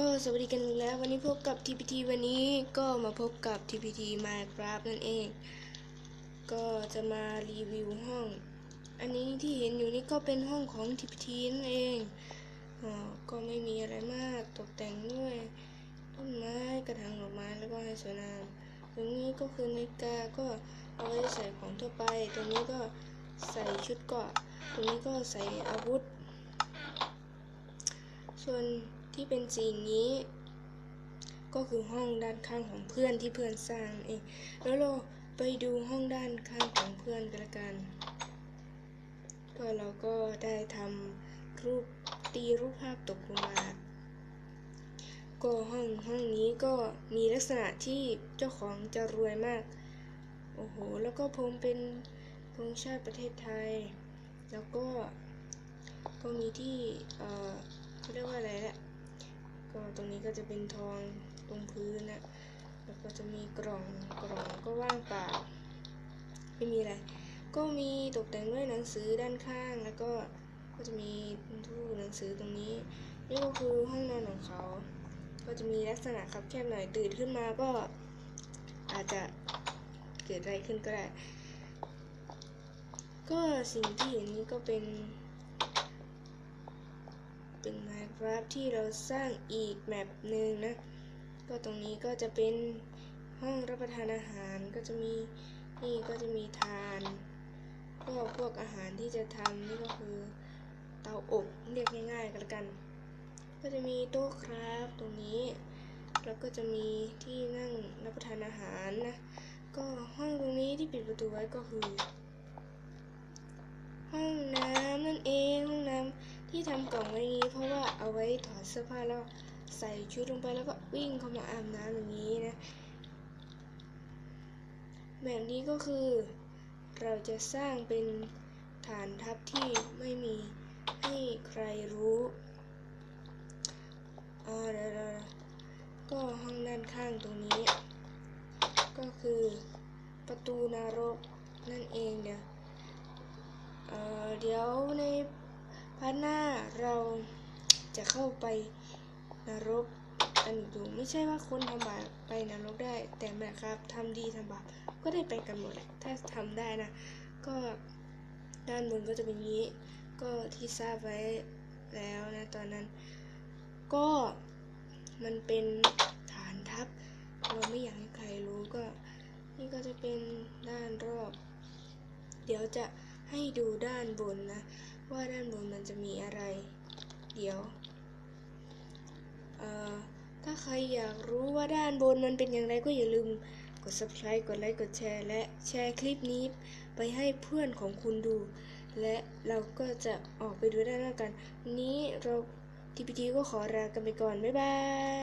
ก็สวัสดีกันแล้ววันนี้พบกับ TPT วันนี้ก็มาพบกับ TPT Minecraft นั่นเอง ก็จะมารีวิวห้อง อันนี้ที่เห็นอยู่นี่ก็เป็นห้องของ TPT นั่นเองอก็ไม่มีอะไรมากตกแต่งด้วยต้นไม้กระถางดอกไม้แล้วก็ให้สวยงามตรงนี้ก็คือนาฬิกาก็เอาไว้ใส่ของทั่วไป ตรงนี้ก็ใส่ชุดเกาะตรงนี้ก็ใส่อาวุธ ส่วน ที่เป็นสีนี้ ก็คือห้องด้านข้างของเพื่อนที่เพื่อนสร้างเอง แล้วเราไปดูห้องด้านข้างของเพื่อนกันละกัน ก็เราก็ได้ทำรูปตีรูปภาพตกลงมาก็ห้องห้องนี้ก็มีลักษณะที่เจ้าของจะรวยมาก โอ้โห แล้วก็ผมเป็นธงชาติประเทศไทย แล้วก็ก็มีที่ เอ่อเขาเรียกว่าอะไรแหละ ตรงนี้ก็จะเป็นทองตรงพื้นนะแล้วก็จะมีกล่องกล่องก็ว่างเปล่าไม่มีอะไร ก็มีตกแต่งด้วยหนังสือด้านข้างแล้วก็ก็จะมีตู้หนังสือตรงนี้ นี่ก็คือห้องนอนของเขา ก็จะมีลักษณะคับแคบหน่อยตื่นขึ้นมาก็อาจจะเกิดอะไรขึ้นก็ได้ ก็สิ่งที่เห็นนี้ก็เป็น เป็น Minecraft ที่เราสร้างอีกแมปหนึ่งนะ ก็ตรงนี้ก็จะเป็นห้องรับประทานอาหารก็จะมีนี่ก็จะมีทานก็พวกอาหารที่จะทำนี่ก็คือเตาอบเรียกง่ายๆกันละกัน ก็จะมีโต๊ะครับตรงนี้ แล้วก็จะมีที่นั่งรับประทานอาหารนะ ก็ห้องตรงนี้ที่ปิดประตูไว้ก็คือ ห้องน้ำนั่นเองห้องน้ำที่ทำกล่องไว้ เพราะว่าเอาไว้ถอดเสื้อผ้าแล้วใส่ชุดลงไปแล้วก็วิ่งเข้ามาอาบน้ำอย่างนี้นะ แบบนี้ก็คือเราจะสร้างเป็นฐานทัพที่ไม่มีให้ใครรู้อ่าเดี๋ยวก็ห้องด้านข้างตรงนี้ ก็คือประตูนรกนั่นเองเดี๋ยวเออเดี๋ยวในพาร์ทหน้าเรา จะเข้าไปนรกกันอีกอยู่ไม่ใช่ว่าคนทำบาปไปนรกได้ แต่แบบครับทำดีทำบาปก็ได้ไปกันหมดแหละถ้าทำได้นะ ก็ด้านบนก็จะเป็นงนี้ ก็ที่ทราบไว้แล้วนะตอนนั้น ก็มันเป็นฐานทัพ เราไม่อยากให้ใครรู้ก็ นี่ก็จะเป็นด้านรอบ เดี๋ยวจะให้ดูด้านบนนะ ว่าด้านบนมันจะมีอะไร เดี๋ยว ครอยากรู้ว่าด้านบนมันเป็นอย่างไรก็อย่าลืม กด subscribe กดไลค์กดแชร์ และแชร์คลิปนี้ไปให้เพื่อนของคุณดู และเราก็จะออกไปดูด้านหน้ากัน วันนี้เราทีพีทีก็ขอลากันไปก่อน บ๊ายบาย